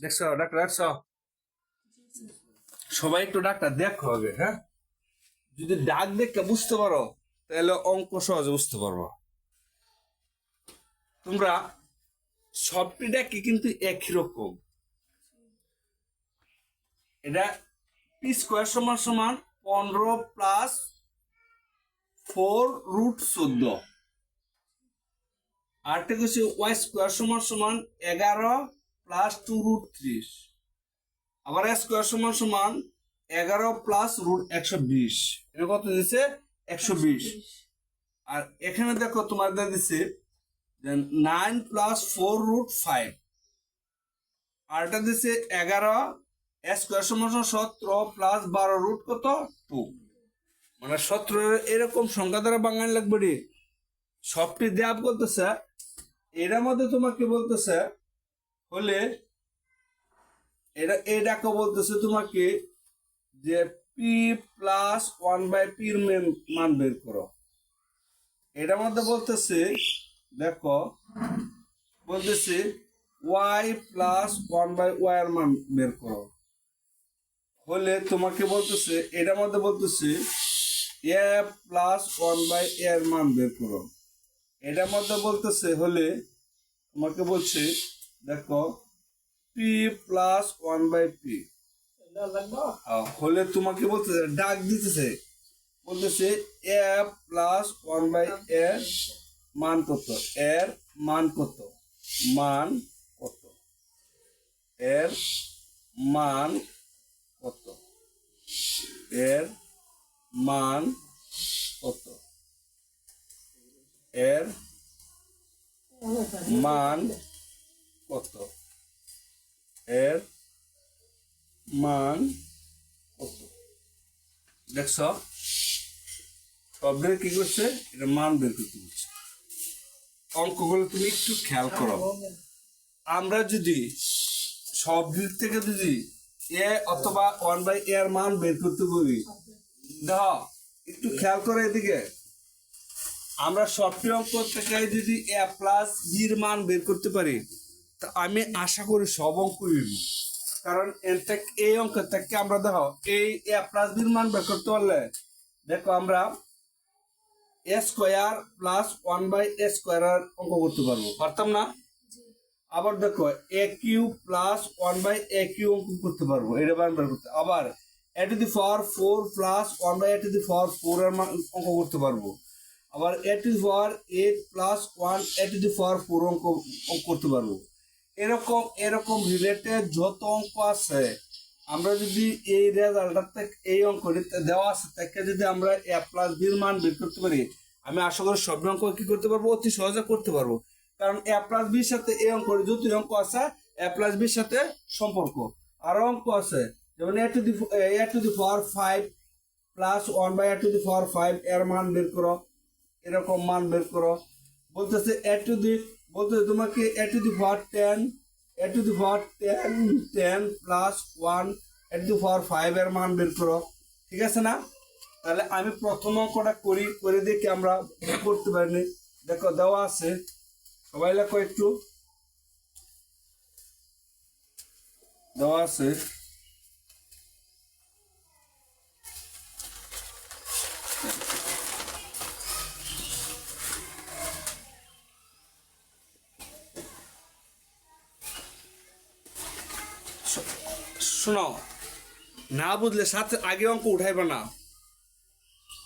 দেখছ, ডাক্তার দেখছ? সবাই একটু ডাক্তার দেখো আগে হ্যাঁ? যদি ডাক দেখে বুঝতে পারো, তাহলে অঙ্ক সহজে বুঝতে পারব। তোমরা সবটি ডাকি কিন্তু একই রকম। এটা পি স্কোয়ার সমান সমান পনেরো প্লাস ফোর রুট চোদ্দ। আরেকটা হচ্ছে ওয়াই স্কোয়ার সমান সমান এগারো প্লাস টু রুট ত্রিশ। আবার স্কোয়ার সমান সমান এগারো প্লাস রুট একশো বিশ। এটা কত দিচ্ছে একশো বিশ। আর এখানে দেখো তোমাদের দিচ্ছে nine plus four root five আর এটা দিচ্ছে এগারো স্কোয়ার সমান সতেরো প্লাস বারো রুট কত? টু মানে সতেরো এরকম সংখ্যা দ্বারা বাঙালি লাগবে রে। সবটি দেয়া বলতেছে এটার মধ্যে তোমাকে বলতেছে হলে এটা এটাকে বলতেছে তোমাকে যে পি প্লাস ওয়ান বাই পির মান বের করো। এটার মধ্যে বলতেছে, দেখো, বলতেছে Y plus one by Y এর মান বের করো। হলে তোমাকে বলতেছে, এটার মধ্যে বলতেছে এ প্লাস ওয়ান বাই এর মান বের করো। এটার মধ্যে বলতেছে হলে তোমাকে বলছে দেখো P plus one by P হলে তোমাকে বলতেছে ডাক দিতেছে। বলতেছে এ প্লাস ওয়ান বাই এর মান কত? এর মান কত? মান কত? এর মান কত? এর মান কত? এর মান কত? এর মান কত? দেখছ? সবগুলো কি করছে? এটা মান বের করতে বলছে। অঙ্কগুলো তুমি একটু খেয়াল করো। আমরা যদি সব দিক থেকে যদি এ অথবা ওয়ান বাই এর মান বের করতে বলি দাও একটু খেয়াল করো এদিকে। আমরা সবটি অঙ্ক থেকে যদি এ প্লাস বির মান বের করতে পারি তা আমি আশা করি সব অঙ্ক কারণ এর থেকে এই অঙ্ক থেকে আমরা দেখো এই এ প্লাস বির মান বের করতে পারলে দেখো আমরা A square plus one by A square অঙ্ক করতে পারব। পারতাম না? আবার দেখো A cube plus one by A cube অঙ্ক করতে পারব এটা মান বের করতে। আবার A to the power four plus one by A to the power four এর মান অঙ্ক করতে পারব। আবার A to the power eight plus one A to the power four অঙ্ক অঙ্ক করতে পারব। এরকম এরকম রিলেটেড যত অঙ্ক আছে, আমরা যদি এই রেজাল্টটা এই অঙ্ক দেওয়া আছে, তাকে যদি আমরা এ প্লাস বির মান বের করতে পারি, আমি আশা করি সব অঙ্ক কি করতে পারব? অতি সহজে করতে পারব। কারণ এ প্লাস বির সাথে এই অঙ্ক যত অঙ্ক আছে এ প্লাস বির সাথে সম্পর্ক। আরও অঙ্ক আছে, যেমন A to the A to the power five plus one by A to the power five এর মান বের করো, এরকম মান বের করো। বলতেছে এ টু দি বলতেছে তোমাকে A to the power ten, A to the power ten ten plus one, A to the power five এর মান বের করো। ঠিক আছে না? তাহলে আমি প্রথম অঙ্কটা করি, করে দেখি আমরা করতে পারিনি। দেখো, দেওয়া আছে। সবাই লেখো একটু। দেওয়া আছে। শোনো, না বুঝলে সাথে আগে অঙ্ক উঠাইবা না।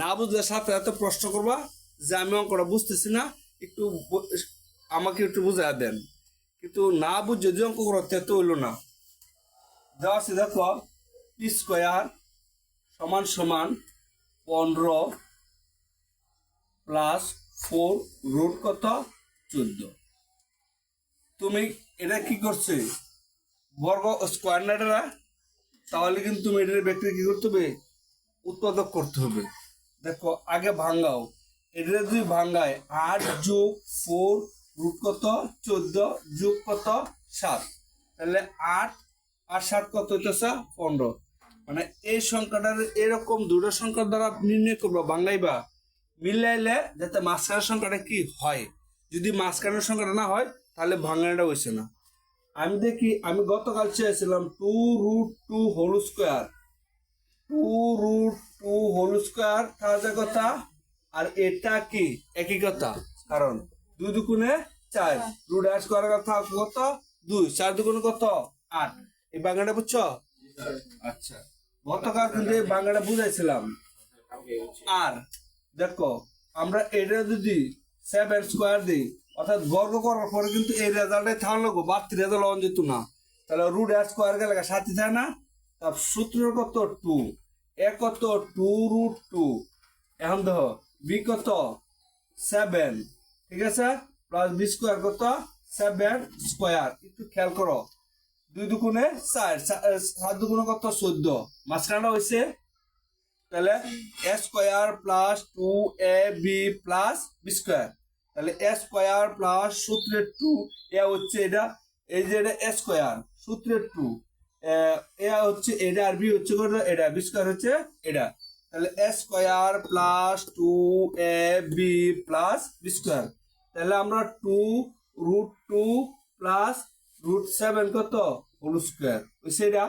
না বুঝলে সাথে এত প্রশ্ন করবা যে আমি অঙ্কটা বুঝতেছি না, একটু আমাকে একটু বুঝা দেন। কিন্তু না বুঝ যদি অঙ্ক করো, তে তো হইল না। দেওয়া আছে দেখো পি স্কোয়ার সমান সমান পনেরো প্লাস ফোর রুট কত? চোদ্দ। তুমি এটা কি করছে? বর্গ স্কোয়ার নাইটারা তাহলে কিন্তু এটার ব্যক্তি কি করতে হবে? উৎপাদক করতে হবে। দেখো, আগে ভাঙ্গাও। এটা যদি ভাঙ্গায়, আট যোগ ফোর রুট কত? চোদ্দ যোগ কত? সাত। তাহলে আট আর সাত কত হইতেছে? পনেরো। মানে এই সংখ্যাটার এরকম দুটো সংখ্যার দ্বারা নির্ণয় করব বাংলাইবা মিলাইলে যাতে মাঝখানের সংখ্যাটা কি হয়? যদি মাঝখানের সংখ্যাটা না হয়, তাহলে ভাঙানোটা হয়েছে না। আমি দেখি আমি গতকাল চেয়েছিলাম two root two whole square two root two whole square তাহলে কথা আর এটা কি? একই কথা। কারণ দুই দুগুণে চার। রুট আর স্কোয়ার কথা কত? দুই। চার দুগুণে কত? আট। এই বাংলাটা বুঝছ? আচ্ছা। গতকাল কিন্তু এই বাংলাটা বুঝাইছিলাম। আর দেখো আমরা এটা যদি সেভেন স্কোয়ার দিই অর্থাৎ বর্গ করার পরে কিন্তু এই রেজাল্টে থাকল গো বাড়তি রেজাল্ট অন যেত না। তাহলে রুট আর স্কোয়ার গেলে সাথে থাকে না? তার সূত্র কত? টু এ কত? টু রুট টু এখন দেখো বি কত? সেভেন ঠিক আছে? প্লাস বি স্কোয়ার কত? সেভেন স্কোয়ার একটু খেয়াল করো। দুই দুগুণে চার সাত দুগুণে কত? চোদ্দ। মাঝখানটা হয়েছে তাহলে A square plus two A B plus B square তাহলে এ স্কোয়ার প্লাস সূত্রের টু এ হচ্ছে এটা, এই যে এটা এ স্কোয়ার সূত্রের টু এ হচ্ছে এটা আর বি হচ্ছে এটা বি স্কোয়ার হচ্ছে এটা। তাহলে A square plus two A B plus B square তাহলে আমরা two root two plus root seven কত? হোল স্কোয়ার হয়েছে এটা?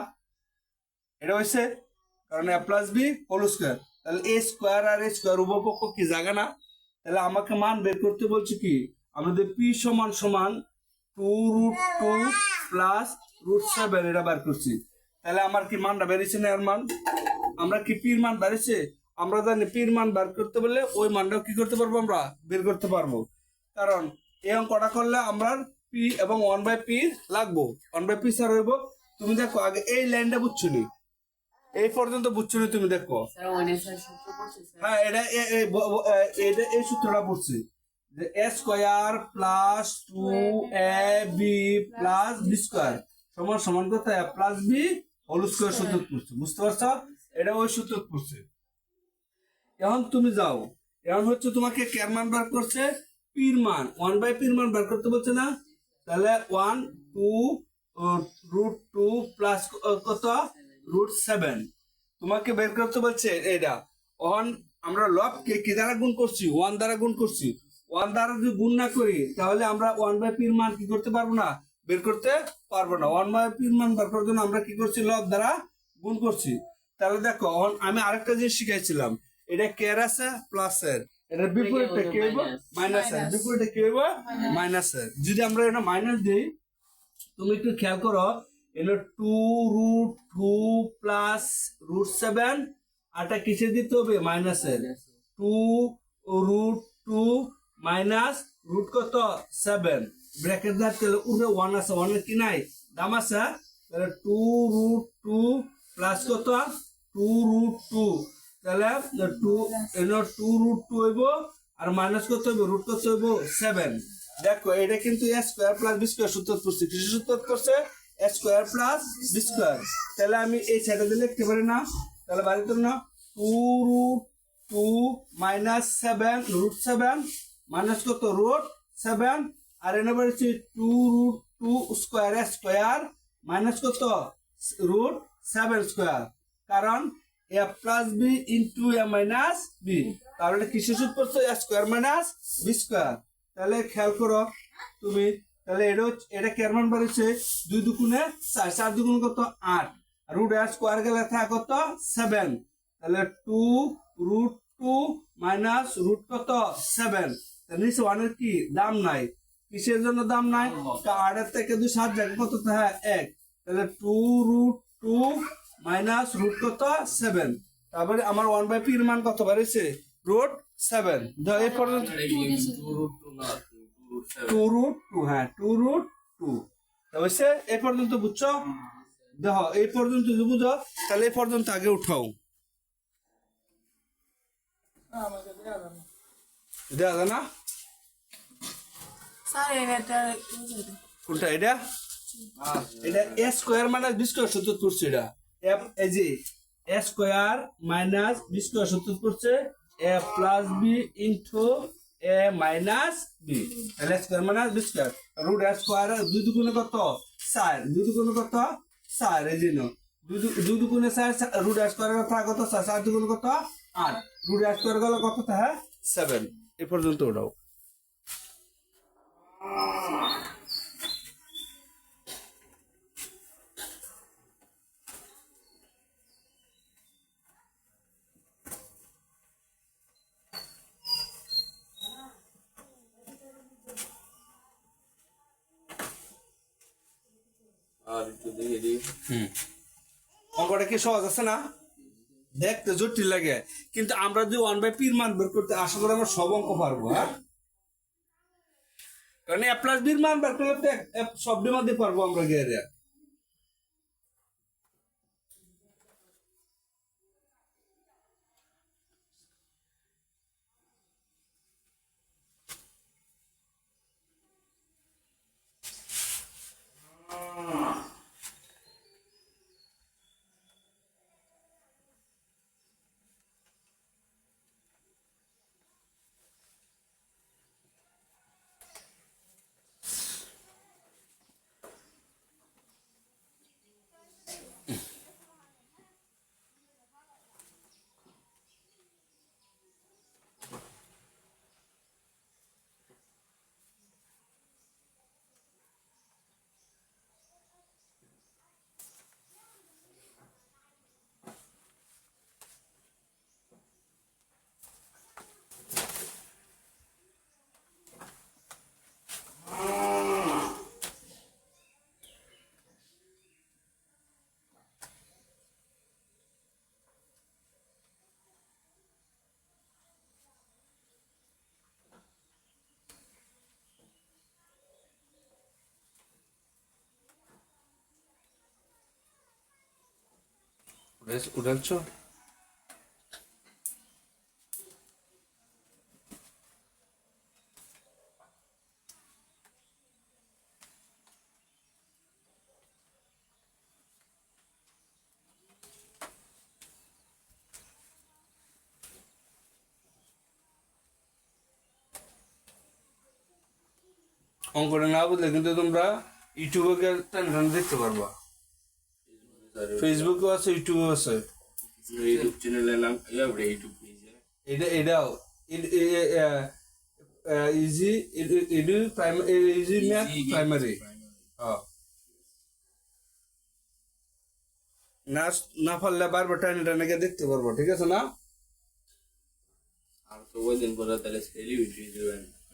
এটা হয়েছে কারণ A plus B whole square তাহলে A square R A square উপপক্ষ কি জায়গা না? তাহলে আমাকে মান বের করতে বলছে কি? আমাদের পি সমান সমান two root two plus root seven এটা বার করছি। তাহলে আমার কি মানটা বেরিয়েছে না এর মান? আমরা কি পির মান বেড়েছে আমরা জানি পির মান বার করতে বললে ওই মানটাও কি করতে পারব আমরা? বের করতে পারব। কারণ এই অঙ্কটা করলে আমরা পি এবং ওয়ান বাই পি লাগবো। ওয়ান বাই পি স্যার হইব। তুমি দেখো আগে এই লাইনটা বুঝছ নি? এই পর্যন্ত বুঝছ না তুমি দেখো। হ্যাঁ এটা এটা এই সূত্রটা পড়ছে। যে A square plus two A B plus B square সমান সমান কত A plus B whole square সূত্র পড়ছে বুঝতে পারছ? এটা ওই সূত্র পড়ছে। এখন তুমি যাও। এখন হচ্ছে তোমাকে কের মান বার করছে? পির মান। ওয়ান বাই পির মান বার করতে বলছে না? তাহলে one two root two plus কত? Root seven. তোমাকে বের করতে বলছে এটা ওয়ান আমরা লবকে কি দ্বারা গুণ করছি? ওয়ান দ্বারা গুণ করছি। ওয়ান দ্বারা যদি গুণ না করি তাহলে আমরা ওয়ান বাই পির মান কি করতে পারব না? বের করতে পারব না। ওয়ান বাই পির মান বের করার জন্য আমরা কি করছি? লব দ্বারা গুণ করছি। তাহলে দেখো আমি আরেকটা জিনিস শিখাইছিলাম। এটা কেয়ার আছে? প্লাস এর। এটা বিপরীতটা কি হইব? মাইনাস এর। বিপরীতটা কি হইব? মাইনাস এর। যদি আমরা এটা মাইনাস দিই তুমি একটু খেয়াল করো এলো two root two plus root seven আরটা কিসে দিতে হবে? মাইনাসের two root two minus root কত? সেভেন ব্র্যাকেট দেওয়ার তাহলে উপরে ওয়ান আছে। ওয়ানের কি নাই? দাম আছে তাহলে টু রুট টু প্লাস কত? টু রুট টু তাহলে টু টু রুট টু হইব আর মাইনাস কত হইব? রুট কত হইব? সেভেন দেখো এটা কিন্তু A square plus B square সূত্র করছে কিছু সূত্র করছে। স্কোয়ার প্লাস বি স্কোয়ার তাহলে আমি এই সাইডে লিখতে পারি না। তাহলে বাড়িতে না। Two root two minus seven root seven minus কত? Root seven. আর এনে বাড়িছি two root two square square minus কত? Root seven square. কারণ A plus B into A minus B তাহলে কিসের সূত্র? A square minus B square তাহলে খেয়াল করো, তুমি তাহলে এটা হচ্ছে, এটা কেরমান বাড়িছে দুই দুগুণে চার চার দুগুণে কত? আট। রুট আর স্কোয়ার গেলে থাকে কত? সেভেন তাহলে two root two minus root কত? সেভেন নিচে ওয়ানের কি? দাম নাই। কিসের জন্য দাম নাই? আটের থেকে দুই সাত জায়গা কত? থাকে এক। তাহলে two root two minus root কত? সেভেন তারপরে আমার ওয়ান বাই পির মান কত বাড়িছে রুট সেভেন পর্যন্ত টু রুট টু হ্যাঁ টু রুট টু অবশ্য এই পর্যন্ত বুঝছ? দেখো এই পর্যন্ত যদি বুঝো তাহলে এই পর্যন্ত আগে উঠাও। দেওয়া যায় না। এটা কোনটা এটা? এটা A square minus B square সূত্র করছে এটা। এফ এই যে A square minus B square করছে A plus B into A minus B তাহলে square minus B square root square দুই দুগুণে কত? চার। দুই দুগুণে কত? চার, এই জন্য। দুই দুগুণে চার রুট স্কোয়ার কথা কত? চার। চার দুগুণে কত? আট। রুট স্কোয়ার গেল কত? থাকে সেভেন এ পর্যন্ত ওটাও আর একটু দেখে দিই হুম অঙ্কটা কি সহজ আছে না? দেখতে জটিল লাগে। কিন্তু আমরা যদি ওয়ান বাই পির মান বের করতে, আশা করি আমরা সব অঙ্ক পারব হ্যাঁ? কারণ এ প্লাস বির মান বের করলে সব মধ্যে পারব আমরা গিয়ে দেয়া উঠাচ্ছ অঙ্কটা না বুঝলে কিন্তু তোমরা ইউটিউবে গিয়ে টানে টানে দেখতে পারবা ফেসবুকে আছে। ইউটিউবে আছে ইউটিউব নাম ইউটিউব এটা এটাও। Easy edu primary easy math primary না না পারলে বারবার টানে টানে দেখতে পারব ঠিক আছে না? আর তো ওই দিন পরে তাহলে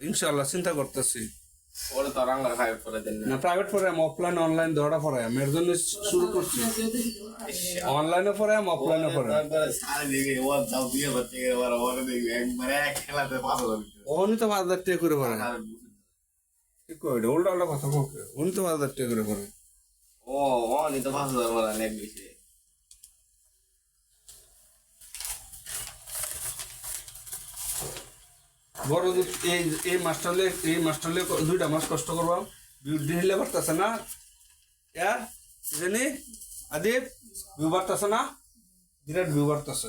ইনশাল্লাহ চিন্তা করতেছি। ওরা তো আর আঙ্গার খাই পরে দেন না। প্রাইভেট পড়াম অফলাইন অনলাইন দৌড়া পড়াম এর জন্য শুরু করছি। অনলাইনে পড়াম অফলাইনে পড়াম সারাদিকে ও যাও দিয়ে বাচ্চা দেখবে এক খেলাতে পাঁচ হাজার উনি তো পাঁচ হাজার টাকা করে পড়ায় ঠিক করে উল্টা উল্টা কথা বলবে উনি তো পাঁচ হাজার টাকা করে পড়ায় ও ও নি তো পাঁচ হাজার বলা নেক বেশি। বড় এই এই মাস্টারলে এই মাস্টারলে দুইটা মাস কষ্ট করবাম বিউটি হইলে পারতেছে না। ইয়া জানি আদিব ভিউ বাড়তেছে না? বিরাট ভিউ বাড়তেছে।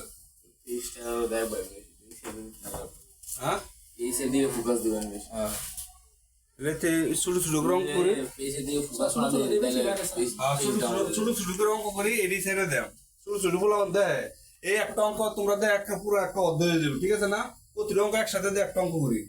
হ্যাঁ? দিয়ে ফোকাস দিবেন হ্যাঁ। এতে ছোট ছোট করে। অঙ্ক করি পেজে দিয়ে ফোকাস না দিলে তাহলে ছোট ছোট ছোট ছোট করে অঙ্ক করি এডি সাইডে দেও ছোট ছোটগুলো দেয়। এই একটা অঙ্ক তোমরা দেয় একটা পুরো একটা অধ্যায় হয়ে যাবে ঠিক আছে না? প্রতিটা অঙ্ক একসাথে দিয়ে একটা অঙ্ক করি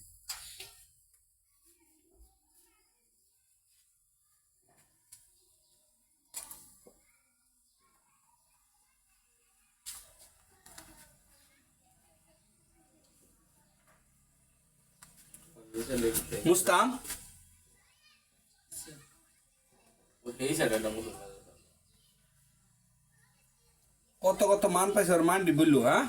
মুস্তান এই সাইডটা মুসলমান কত কত মান পাইছে আর মান্ডি বললু হ্যাঁ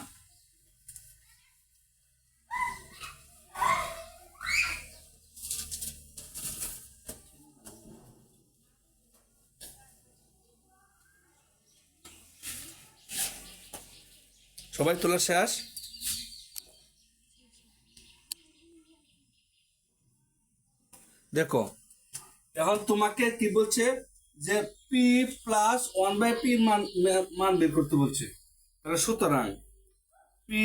সবাই তোলা শেষ দেখো এখন তোমাকে কি বলছে? যে P plus one by P মান মান বের করতে বলছে। তাহলে সুতরাং P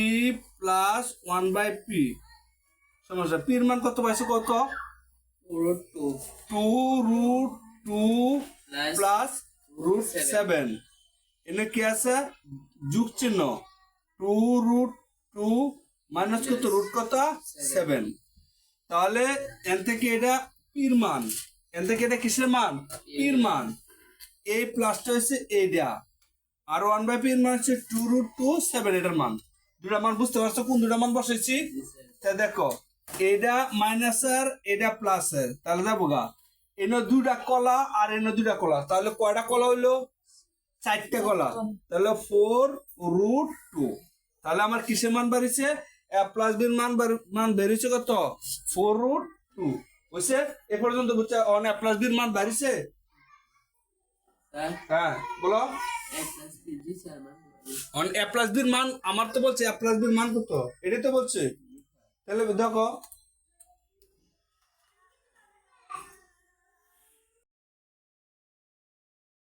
plus one by P সমস্যা পির মান কত পাইছে কত? Root two two root two plus root seven এনে কি আছে? যুগ চিহ্ন। টু রুট টু মাইনাস কত? রুট কত? সেভেন। তাহলে এন থেকে এটা পির মান। এন থেকে এটা কিসের মান? পির মান। এই প্লাসটা হচ্ছে এইটা আর ওয়ান বাই পির মান হচ্ছে টু রুট টু সেভেন, এটার মান। দুটা মান বুঝতে পারছ? কোন দুটা মান বসাইছি? তা দেখো, এটা মাইনাস আর এটা প্লাস এর তাহলে যাব গা। এনে দুইটা কলা আর এনে দুটা কলা। তাহলে কয়টা কলা হইল? চারটে কলা তাহলে ফোর রুট টু তাহলে আমার কিসের মান বাড়িছে? এ প্লাস বির মান মান বেরিয়েছে কত? ফোর রুট টু বুঝছে? এ পর্যন্ত বুঝছে? অন এ প্লাস বির মান বাড়িছে? স্যার হ্যাঁ বলো। এ প্লাস বি স্যার মান অন এ প্লাস বির মান আমার তো বলছে এ প্লাস বির মান কত? এটাই তো বলছে। তাহলে দেখো